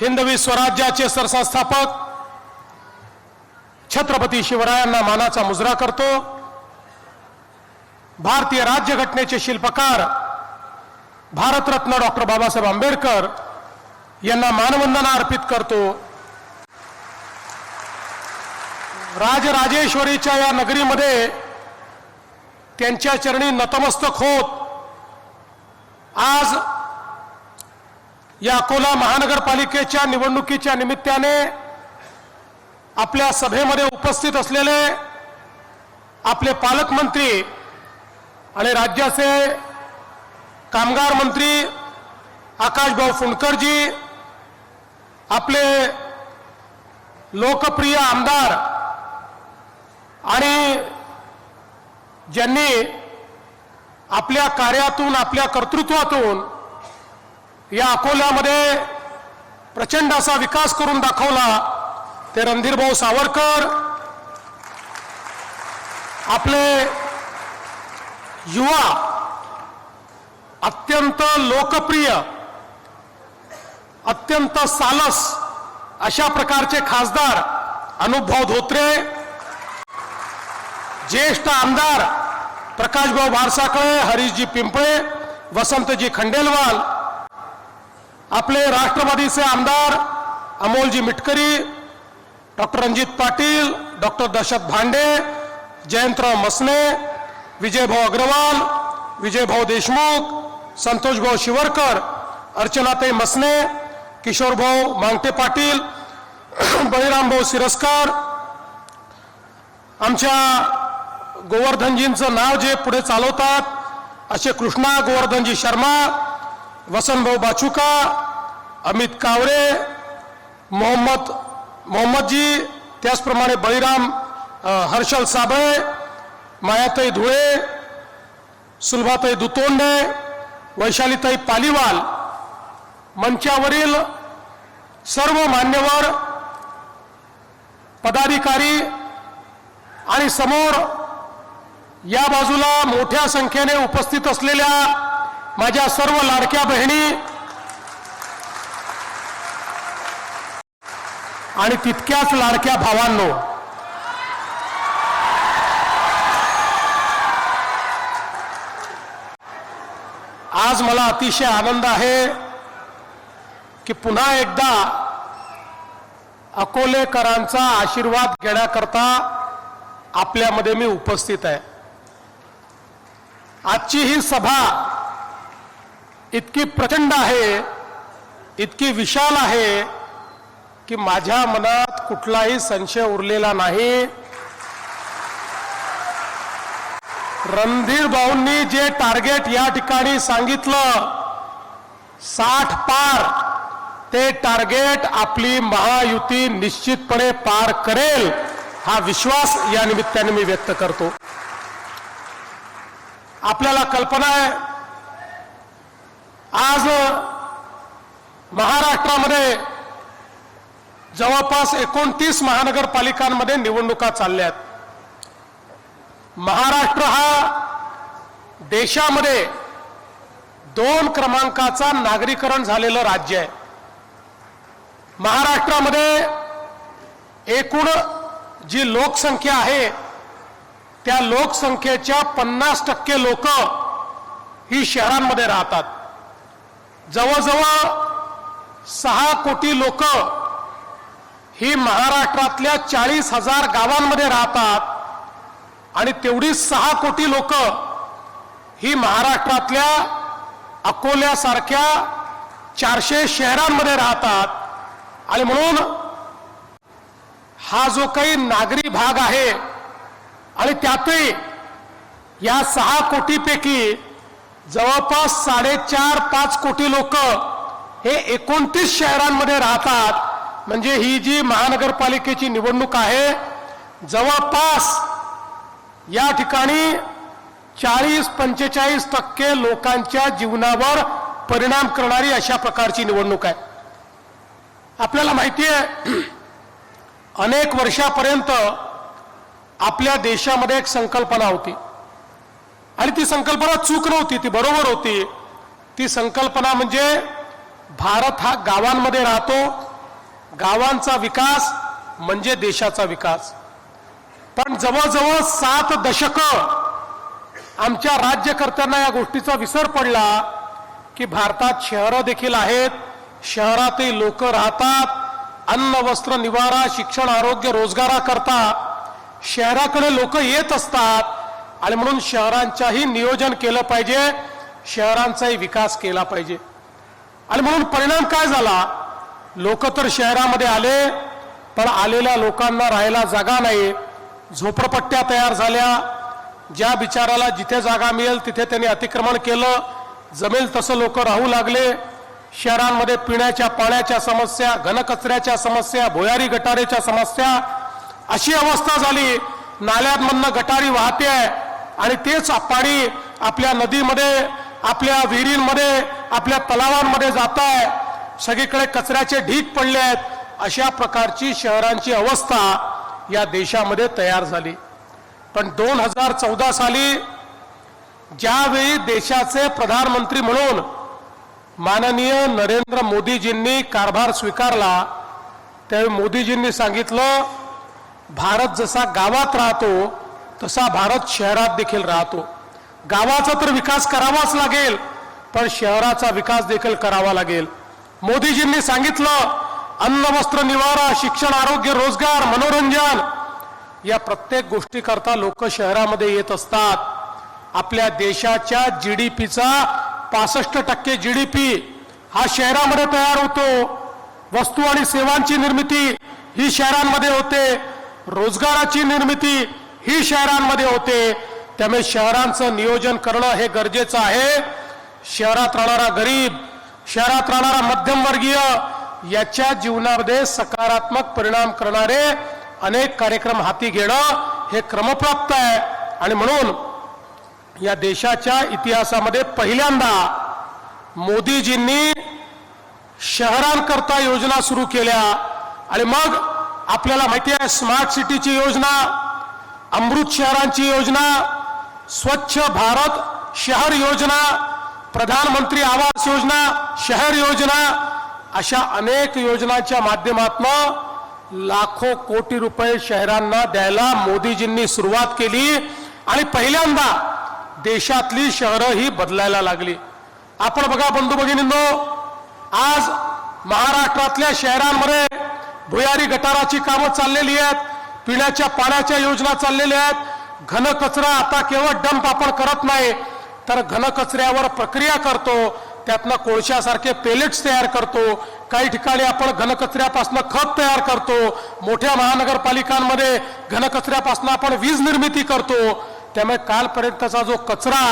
हिंदवी स्वराज्याचे सरसंस्थापक छत्रपती शिवरायांना मानाचा मुजरा करतो. भारतीय राज्यघटनेचे शिल्पकार भारतरत्न डॉक्टर बाबासाहेब आंबेडकर यांना मानवंदना अर्पित करतो. राजराजेश्वरीच्या या नगरीमध्ये त्यांच्या चरणी नतमस्तक होत. आज या अकोला महानगरपालिकेच्या निवडणुकीच्या निमित्ताने आपल्या सभेमध्ये उपस्थित असलेले आपले पालकमंत्री आणि राज्याचे कामगार मंत्री आकाशभाऊ फुंडकरजी आपले लोकप्रिय आमदार आणि ज्यांनी आपल्या कार्यातून आपल्या कर्तृत्वातून या अकोल्यामध्ये प्रचंड असा विकास करून दाखवला ते रणधीरभाऊ सावरकर आपले युवा अत्यंत लोकप्रिय अत्यंत सालस अशा प्रकारचे खासदार अनुभव धोत्रे ज्येष्ठ आमदार प्रकाशभाऊ भारसाकळे हरीशजी पिंपळे वसंतजी खंडेलवाल आपले राष्ट्रवादीचे आमदार अमोलजी मिटकरी डॉक्टर रणजित पाटील डॉक्टर दशरथ भांडे जयंतराव मसने विजयभाऊ अग्रवाल विजयभाऊ देशमुख संतोषभाऊ शिवरकर अर्चनाताई मसने किशोरभाऊ मांगटे पाटील बळीरामभाऊ सिरस्कार आमच्या गोवर्धनजींचं नाव जे पुढे चालवतात असे कृष्णा गोवर्धनजी शर्मा वसंतभाऊ बाचुका अमित कावरे मोहम्मद मोहम्मदजी त्याचप्रमाणे बळीराम हर्षल साबळे मायाताई धुळे सुलभाताई दुतोंडे वैशालीताई पालीवाल. मंचावरील सर्व मान्यवर पदाधिकारी आणि समोर या बाजूला मोठ्या संख्येने उपस्थित असलेल्या माझ्या सर्व लाडक्या बहिणी. आणि तितक्याच लाडक्या भावांनो. आज मला अतिशय आनंद आहे की पुन्हा एकदा अकोलेकरांचा आशीर्वाद घेण्याकरता आपल्यामध्ये मी उपस्थित आहे. आजची ही सभा इतकी प्रचंड आहे इतकी विशाल आहे की माझ्या मनात कुठलाही संशय उरलेला नाही. रणधीर भाऊंनी जे टार्गेट या ठिकाणी सांगितलं साठ पार ते टार्गेट आपली महायुती निश्चितपणे पार करेल हा विश्वास या निमित्ताने मी व्यक्त करतो. आपल्याला कल्पना आहे आज महाराष्ट्रामध्ये जवळपास एकोणतीस महानगरपालिकांमध्ये निवडणुका चालल्या आहेत. महाराष्ट्र हा देशामध्ये दोन क्रमांकाचा नागरीकरण झालेलं राज्य आहे. महाराष्ट्रामध्ये एकूण जी लोकसंख्या आहे त्या लोकसंख्येच्या पन्नास टक्के लोक ही शहरांमध्ये राहतात. जवळजवळ सहा कोटी लोक ही महाराष्ट्रातल्या चाळीस हजार गावांमध्ये राहतात आणि तेवढीच सहा कोटी लोक ही महाराष्ट्रातल्या अकोल्यासारख्या चारशे शहरांमध्ये राहतात. आणि म्हणून हा जो काही नागरी भाग आहे आणि त्यातही या सहा कोटीपैकी जवळपास साडेचार पाच कोटी लोक हे एकोणतीस शहरांमध्ये राहतात. म्हणजे ही जी महानगरपालिकेची निवडणूक आहे जवळपास या ठिकाणी चाळीस पंचेचाळीस टक्के लोकांच्या जीवनावर परिणाम करणारी अशा प्रकारची निवडणूक आहे. आपल्याला माहिती आहे अनेक वर्षापर्यंत आपल्या देशामध्ये एक संकल्पना होती. आणि ती संकल्पना चूक नव्हती ती बरोबर होती. ती संकल्पना म्हणजे भारत हा गावांमध्ये राहतो. गावांचा विकास म्हणजे देशाचा विकास. पण जवळजवळ सात दशकं आमच्या राज्यकर्त्यांना या गोष्टीचा विसर पडला की भारतात शहरं देखील आहेत. शहरातही लोक राहतात. अन्न वस्त्र निवारा शिक्षण आरोग्य रोजगाराकरता शहराकडे लोक येत असतात. आणि म्हणून शहरांच्याही नियोजन केलं पाहिजे शहरांचाही विकास केला पाहिजे. आणि म्हणून परिणाम काय झाला? लोक तर शहरामध्ये आले पण आलेल्या लोकांना राहायला जागा नाही. झोपडपट्ट्या तयार झाल्या. ज्या बिचाराला जिथे जागा मिळेल तिथे त्यांनी अतिक्रमण केलं. जमेल तसं लोक राहू लागले. शहरांमध्ये पिण्याच्या पाण्याच्या समस्या घनकचऱ्याच्या समस्या भुयारी गटारेच्या समस्या अशी अवस्था झाली. नाल्यांमधनं गटारी वाहते. आहे आणि तेच पाणी आपल्या नदीमध्ये आपल्या विहिरींमध्ये आपल्या तलावांमध्ये जात आहे सगळीकडे कचऱ्याचे ढीक पडले आहेत. अशा प्रकारची शहरांची अवस्था या देशामध्ये तयार झाली. पण दोन हजार चौदा साली ज्यावेळी देशाचे प्रधानमंत्री म्हणून माननीय नरेंद्र मोदीजींनी कारभार स्वीकारला त्यावेळी मोदीजींनी सांगितलं भारत जसा गावात राहतो तसा भारत शहरात देखील राहतो. गावाचा तर विकास करावाच लागेल पण शहराचा विकास देखील करावा लागेल. मोदीजींनी सांगितलं अन्न वस्त्र निवारा शिक्षण आरोग्य रोजगार मनोरंजन या प्रत्येक गोष्टीकरता लोक शहरामध्ये येत असतात. आपल्या देशाच्या जी डी पीचा पासष्ट टक्के जी डी पी हा शहरामध्ये तयार होतो. वस्तू आणि सेवांची निर्मिती ही शहरांमध्ये होते. रोजगाराची निर्मिती ही शहरांमध्ये होते. त्यामुळे शहरांचं नियोजन करणं हे गरजेचं आहे. शहरात राहणारा गरीब शहरात राहणारा मध्यमवर्गीय याच्या जीवनामध्ये सकारात्मक परिणाम करणारे अनेक कार्यक्रम हाती घेणं हे क्रमप्राप्त आहे. आणि म्हणून या देशाच्या इतिहासामध्ये पहिल्यांदा मोदीजींनी शहरांकरता योजना सुरू केल्या. आणि मग आपल्याला माहिती आहे स्मार्ट सिटीची योजना अमृत शहरांची योजना स्वच्छ भारत शहर योजना प्रधानमंत्री आवास योजना शहर योजना अशा अनेक योजनांच्या माध्यमातून लाखो कोटी रुपये शहरांना द्यायला मोदीजींनी सुरुवात केली आणि पहिल्यांदा देशातली शहरं ही बदलायला लागली. आपण बघा बंधू भगिनींनो आज महाराष्ट्रातल्या शहरांमध्ये भुयारी गटाराची कामं चाललेली आहेत. पिण्याच्या पाण्याच्या योजना चाललेल्या आहेत. घनकचरा आता केवळ डंप आपण करत नाही तर घनकचऱ्यावर प्रक्रिया करतो. त्यातनं कोळशासारखे पेलेट्स तयार करतो. काही ठिकाणी आपण घनकचऱ्यापासून खत तयार करतो. मोठ्या महानगरपालिकांमध्ये घनकचऱ्यापासून आपण वीज निर्मिती करतो. त्यामुळे कालपर्यंतचा जो कचरा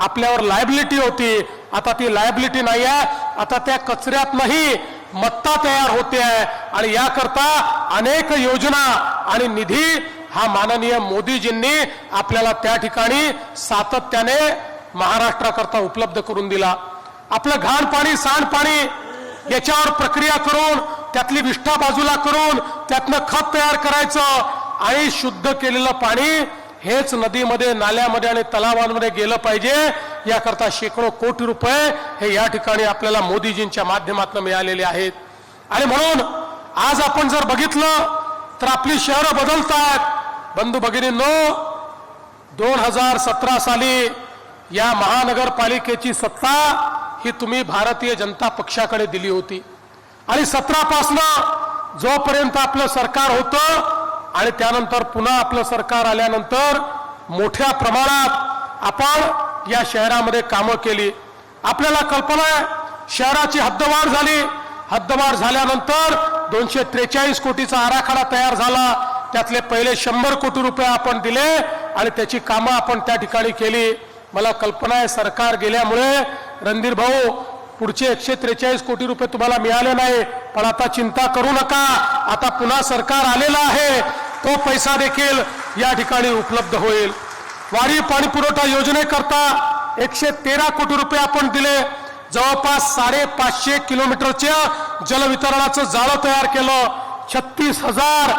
आपल्यावर लायबिलिटी होती आता ती लायबिलिटी नाही आहे. आता त्या कचऱ्यातनंही मत्ता तयार होते आहे. आणि याकरता अनेक योजना आणि निधी हा माननीय मोदीजींनी आपल्याला त्या ठिकाणी सातत्याने महाराष्ट्राकरता उपलब्ध करून दिला. आपलं घाण पाणी सांडपाणी याच्यावर प्रक्रिया करून त्यातली विष्ठा बाजूला करून त्यातनं खत तयार करायचं आणि शुद्ध केलेलं पाणी हेच नदीमध्ये नाल्यामध्ये आणि तलावांमध्ये गेलं पाहिजे याकरता शेकडो कोटी रुपये हे या ठिकाणी आपल्याला मोदीजींच्या माध्यमातून मिळालेले आहेत. आणि म्हणून आज आपण जर बघितलं तर आपली शहरं बदलतात. बंधू भगिनींनो दोन हजार सतरा साली या महानगरपालिकेची सत्ता ही तुम्ही भारतीय जनता पक्षाकडे दिली होती. आणि सतरापासनं जोपर्यंत आपलं सरकार होतं आणि त्यानंतर पुन्हा आपलं सरकार आल्यानंतर मोठ्या प्रमाणात आपण या शहरामध्ये कामं केली. आपल्याला कल्पना आहे शहराची हद्दवाढ झाली हद्दमार झाल्यानंतर दोनशे त्रेचाळीस कोटीचा आराखडा तयार झाला. त्यातले पहिले शंभर कोटी रुपये आपण दिले आणि त्याची कामं आपण त्या ठिकाणी केली. मला कल्पना आहे सरकार गेल्यामुळे रणधीर भाऊ पुढचे एकशे त्रेचाळीस कोटी रुपये तुम्हाला मिळाले नाही पण आता चिंता करू नका. आता पुन्हा सरकार आलेलं आहे. तो पैसा देखील या ठिकाणी उपलब्ध होईल. वारी पाणीपुरवठा योजनेकरता एकशे तेरा कोटी रुपये आपण दिले. जवळपास साडेपाचशे किलोमीटरच्या जलवितरणाचं जाळं तयार केलं. छत्तीस हजार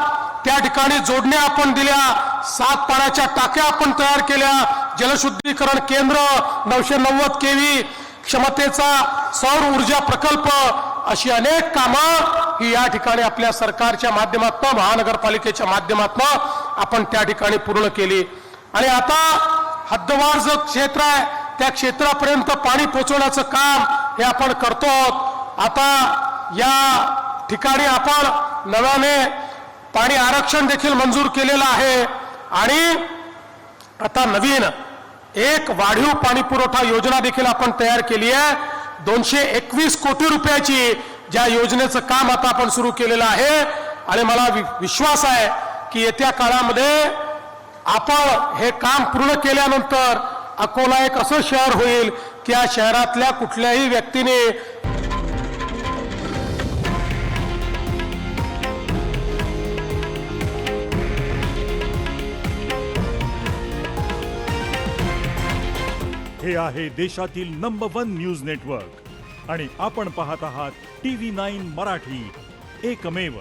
त्या ठिकाणी जोडण्या आपण दिल्या. सात पाण्याच्या टाक्या आपण तयार केल्या. जलशुद्धीकरण केंद्र नऊशे नव्वद केवी क्षमतेचा सौर ऊर्जा प्रकल्प. अशी अनेक कामं ही या ठिकाणी आपल्या सरकारच्या माध्यमातून महानगरपालिकेच्या माध्यमातून आपण त्या ठिकाणी पूर्ण केली. आणि आता हद्दवार जो क्षेत्र आहे त्या क्षेत्रापर्यंत पाणी पोहोचवण्याचं काम हे आपण करतो आहोत आता या ठिकाणी आपण नव्याने पाणी आरक्षण देखील मंजूर केलेलं आहे. आणि आता नवीन एक वाढीव पाणी पुरवठा योजना देखील आपण तयार केली आहे. दोनशे एकवीस कोटी रुपयाची ज्या योजनेचं काम आता आपण सुरू केलेलं आहे. आणि मला वि- विश्वास आहे की येत्या काळामध्ये आपण हे काम पूर्ण केल्यानंतर अकोला एक असं शहर होईल की या शहरातल्या कुठल्याही व्यक्तीने हे आहे देशातील नंबर वन न्यूज नेटवर्क आणि आपण पाहत आहात टी व्ही नाईन मराठी. एकमेव